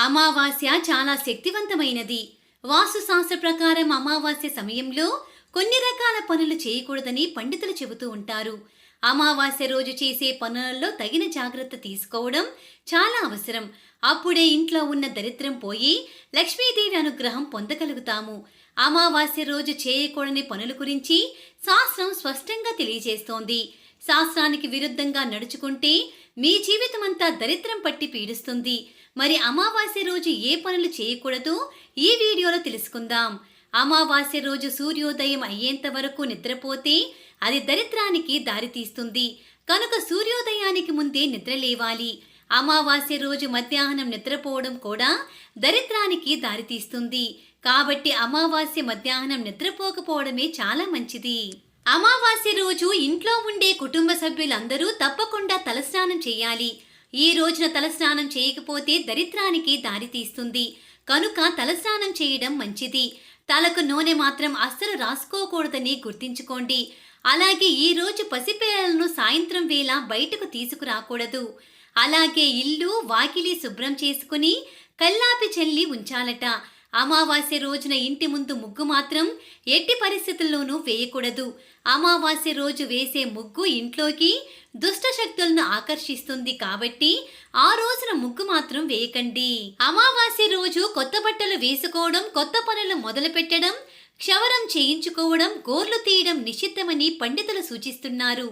అమావాస్య చాలా శక్తివంతమైనది. వాస్తుశాస్త్ర ప్రకారం అమావాస్య సమయంలో కొన్ని రకాల పనులు చేయకూడదని పండితులు చెబుతూ ఉంటారు. అమావాస్య రోజు చేసే పనులలో తగిన జాగ్రత్త తీసుకోవడం చాలా అవసరం. అప్పుడే ఇంట్లో ఉన్న దరిద్రం పోయి లక్ష్మీదేవి అనుగ్రహం పొందగలుగుతాము. అమావాస్య రోజు చేయకూడని పనుల గురించి శాస్త్రం స్పష్టంగా తెలియజేస్తోంది. శాస్త్రానికి విరుద్ధంగా నడుచుకుంటే మీ జీవితమంతా దరిద్రం పట్టి పీడిస్తుంది. మరి అమావాస్య రోజు ఏ పనులు చేయకూడదో? ఈ వీడియోలో తెలుసుకుందాం. అమావాస్య రోజు సూర్యోదయం అయ్యేంత వరకు నిద్రపోతే అది దరిద్రానికి దారితీస్తుంది కనుక సూర్యోదయానికి ముందే నిద్ర లేవాలి. అమావాస్య రోజు మధ్యాహ్నం నిద్రపోవడం కూడా దరిద్రానికి దారితీస్తుంది కాబట్టి అమావాస్య మధ్యాహ్నం నిద్రపోకపోవడమే చాలా మంచిది. అమావాస్య రోజు ఇంట్లో ఉండే కుటుంబ సభ్యులందరూ తప్పకుండా తలస్నానం చేయాలి. ఈ రోజున తలస్నానం చేయకపోతే దరిద్రానికి దారితీస్తుంది కనుక తలస్నానం చేయడం మంచిది. తలకు నూనె మాత్రం అస్సలు రాసుకోకూడదని గుర్తించుకోండి. అలాగే ఈ రోజు పసిపిల్లలను సాయంత్రం వేళ బయటకు తీసుకురాకూడదు. అలాగే ఇల్లు వాకిలి శుభ్రం చేసుకుని కల్లాపి చల్లి ఉంచాలట. అమావాస్య రోజున ఇంటి ముందు ముగ్గు మాత్రం ఎట్టి పరిస్థితుల్లోనూ వేయకూడదు. అమావాస్య రోజు వేసే ముగ్గు ఇంట్లోకి దుష్ట శక్తులను ఆకర్షిస్తుంది కాబట్టి ఆ రోజున ముగ్గు మాత్రం వేయకండి. అమావాస్య రోజు కొత్త బట్టలు వేసుకోవడం కొత్త పనులు మొదలు పెట్టడం క్షవరం చేయించుకోవడం గోర్లు తీయడం నిషిద్ధమని పండితులు సూచిస్తున్నారు.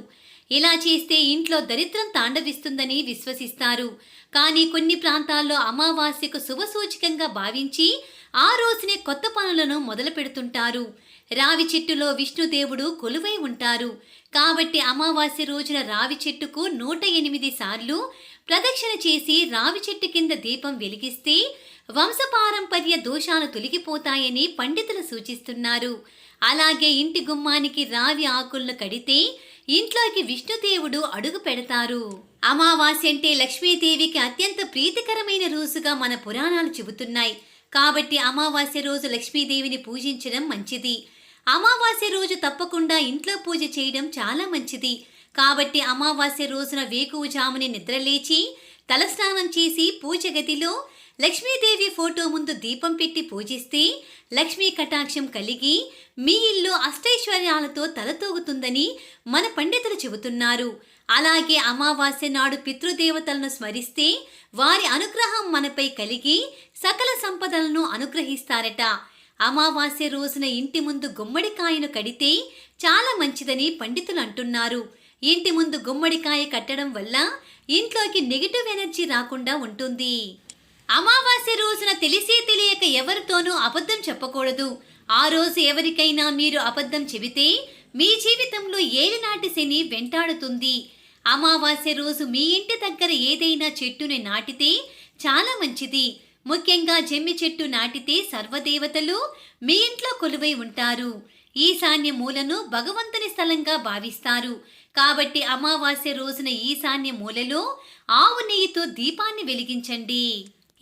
ఇలా చేస్తే ఇంట్లో దరిద్రం తాండవిస్తుందని విశ్వసిస్తారు. కానీ కొన్ని ప్రాంతాల్లో అమావాస్యకు శుభసూచకంగా భావించి ఆ రోజునే కొత్త పనులను మొదలు పెడుతుంటారు. రావి చెట్టులో విష్ణుదేవుడు కొలువై ఉంటారు. కాబట్టి అమావాస్య రోజున రావి చెట్టుకు నూట ఎనిమిది సార్లు ప్రదక్షిణ చేసి రావి చెట్టు కింద దీపం వెలిగిస్తే వంశపారంపర్య దోషాలు తొలగిపోతాయని పండితులు సూచిస్తున్నారు. అలాగే ఇంటి గుమ్మానికి రావి ఆకులను కడితే ఇంట్లోకి విష్ణుదేవుడు అడుగు పెడతారు. అమావాస్య అంటే లక్ష్మీదేవికి అత్యంత ప్రీతికరమైన రోజుగా మన పురాణాలు చెబుతున్నాయి. కాబట్టి అమావాస్య రోజు లక్ష్మీదేవిని పూజించడం మంచిది. అమావాస్య రోజు తప్పకుండా ఇంట్లో పూజ చేయడం చాలా మంచిది. కాబట్టి అమావాస్య రోజున వేకువజాముని నిద్రలేచి తలస్నానం చేసి పూజ గదిలో లక్ష్మీదేవి ఫోటో ముందు దీపం పెట్టి పూజిస్తే లక్ష్మీ కటాక్షం కలిగి మీ ఇల్లు అష్టైశ్వర్యాలతో తలతూగుతుందని మన పండితులు చెబుతున్నారు. అలాగే అమావాస్య నాడు పితృదేవతలను స్మరిస్తే వారి అనుగ్రహం మనపై కలిగి సకల సంపదలను అనుగ్రహిస్తారట. అమావాస్య రోజున ఇంటి ముందు గుమ్మడికాయను కడితే చాలా మంచిదని పండితులు అంటున్నారు. ఇంటి ముందు గుమ్మడికాయ కట్టడం వల్ల ఇంట్లోకి నెగిటివ్ ఎనర్జీ రాకుండా ఉంటుంది. అమావాస్య రోజున తెలిసే తెలియక ఎవరితోనూ అబద్ధం చెప్పకూడదు. ఆ రోజు ఎవరికైనా మీరు అబద్ధం చెబితే మీ జీవితంలో ఏలినాటి శని వెంటాడుతుంది. అమావాస్య రోజు మీ ఇంటి దగ్గర ఏదైనా చెట్టుని నాటితే చాలా మంచిది. ముఖ్యంగా జమ్మి చెట్టు నాటితే సర్వదేవతలు మీ ఇంట్లో కొలువై ఉంటారు. ఈశాన్య మూలను భగవంతుని స్థలంగా భావిస్తారు. కాబట్టి అమావాస్య రోజున ఈశాన్య మూలలో ఆవు నెయ్యితో దీపాన్ని వెలిగించండి.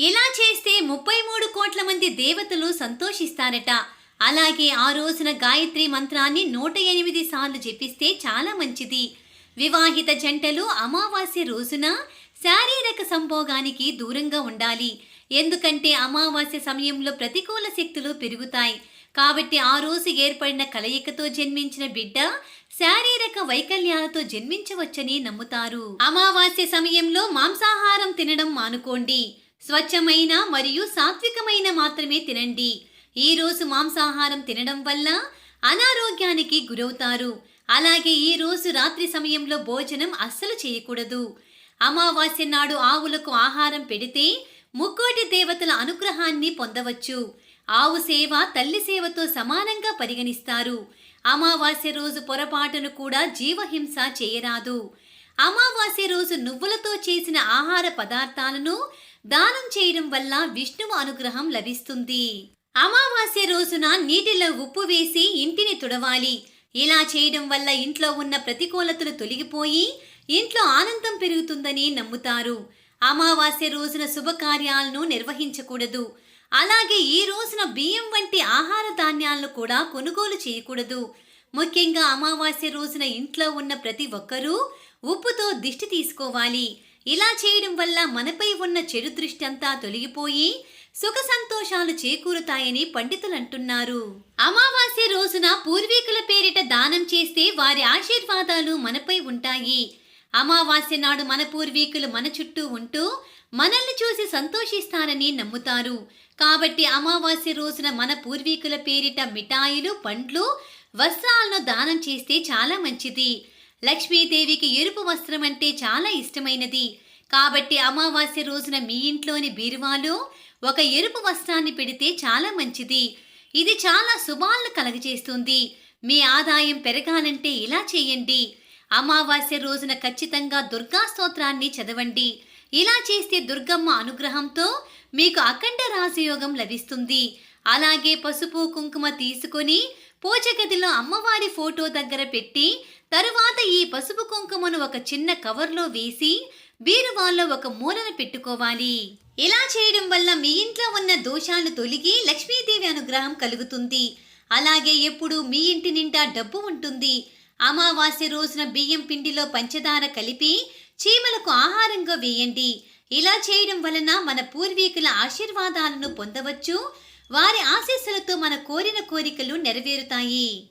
ఇలా చేస్తే ముప్పై మూడు కోట్ల మంది దేవతలు సంతోషిస్తారట. అలాగే ఆ రోజున గాయత్రి మంత్రాన్ని నూట ఎనిమిది సార్లు జపిస్తే చాలా మంచిది. వివాహిత జంటలు అమావాస్య రోజున శారీరక సంభోగానికి దూరంగా ఉండాలి. ఎందుకంటే అమావాస్య సమయంలో ప్రతికూల శక్తులు పెరుగుతాయి. కాబట్టి ఆ రోజు ఏర్పడిన కలయికతో జన్మించిన బిడ్డ శారీరక వైకల్యాలతో జన్మించవచ్చని నమ్ముతారు. అమావాస్య సమయంలో మాంసాహారం తినడం మానుకోండి. స్వచ్ఛమైన మరియు సాత్వికమైన మాత్రమే తినండి. ఈ రోజు మాంసాహారం తినడం వల్ల అనారోగ్యానికి గురవుతారు. అలాగే ఈ రోజు రాత్రి సమయంలో భోజనం అస్సలు చేయకూడదు. అమావాస్య నాడు ఆవులకు ఆహారం పెడితే ముక్కోటి దేవతల అనుగ్రహాన్ని పొందవచ్చు. ఆవు సేవ తల్లి సేవతో సమానంగా పరిగణిస్తారు. అమావాస్య రోజు పొరపాటును కూడా జీవహింస చేయరాదు. అమావాస్య రోజు నువ్వులతో చేసిన ఆహార పదార్థాలను దానం చేయడం వల్ల విష్ణువు అనుగ్రహం లభిస్తుంది. అమావాస్య రోజున నీటిలో ఉప్పు వేసి ఇంటిని తుడవాలి. ఇలా చేయడం వల్ల ఇంట్లో ఉన్న ప్రతికూలతలు తొలగిపోయి ఇంట్లో ఆనందం పెరుగుతుందని నమ్ముతారు. అమావాస్య రోజున శుభకార్యాలను నిర్వహించకూడదు. అలాగే ఈ రోజున బియ్యం వంటి ఆహార ధాన్యాలను కూడా కొనుగోలు చేయకూడదు. ముఖ్యంగా అమావాస్య రోజున ఇంట్లో ఉన్న ప్రతి ఒక్కరూ ఉప్పుతో దిష్టి తీసుకోవాలి. ఇలా చేయడం వల్ల మనపై ఉన్న చెడు దృష్టి అంతా తొలగిపోయి సుఖ సంతోషాలు చేకూరుతాయని పండితులు అంటున్నారు అమావాస్య రోజున పూర్వీకుల పేరిట దానం చేస్తే వారి ఆశీర్వాదాలు మనపై ఉంటాయి. అమావాస్య నాడు మన పూర్వీకులు మన చుట్టూ ఉంటూ మనల్ని చూసి సంతోషిస్తారని నమ్ముతారు. కాబట్టి అమావాస్య రోజున మన పూర్వీకుల పేరిట మిఠాయిలు పండ్లు వస్త్రాలను దానం చేస్తే చాలా మంచిది. లక్ష్మీదేవికి ఎరుపు వస్త్రం అంటే చాలా ఇష్టమైనది. కాబట్టి అమావాస్య రోజున మీ ఇంట్లోని బీరువాలో ఒక ఎరుపు వస్త్రాన్ని పెడితే చాలా మంచిది. ఇది చాలా శుభాలను కలగజేస్తుంది. మీ ఆదాయం పెరగాలంటే ఇలా చేయండి. అమావాస్య రోజున ఖచ్చితంగా దుర్గా స్తోత్రాన్ని చదవండి. ఇలా చేస్తే దుర్గమ్మ అనుగ్రహంతో మీకు అఖండ రాజయోగం లభిస్తుంది. అలాగే పసుపు కుంకుమ తీసుకొని పూజ గదిలో అమ్మవారి ఫోటో దగ్గర పెట్టి తరువాత ఈ పసుపు కుంకుమను ఒక చిన్న కవర్లో వేసి బీరువాల్లో ఒక మూలన పెట్టుకోవాలి. ఇలా చేయడం వల్ల మీ ఇంట్లో ఉన్న దోషాలు తొలగి లక్ష్మీదేవి అనుగ్రహం కలుగుతుంది. అలాగే ఎప్పుడు మీ ఇంటి నిండా డబ్బు ఉంటుంది. అమావాస్య రోజున బియ్యం పిండిలో పంచదార కలిపి చీమలకు ఆహారంగా వేయండి. ఇలా చేయడం వలన మన పూర్వీకుల ఆశీర్వాదాలను పొందవచ్చు. వారి ఆశీస్సులతో మన కోరిన కోరికలు నెరవేరుతాయి.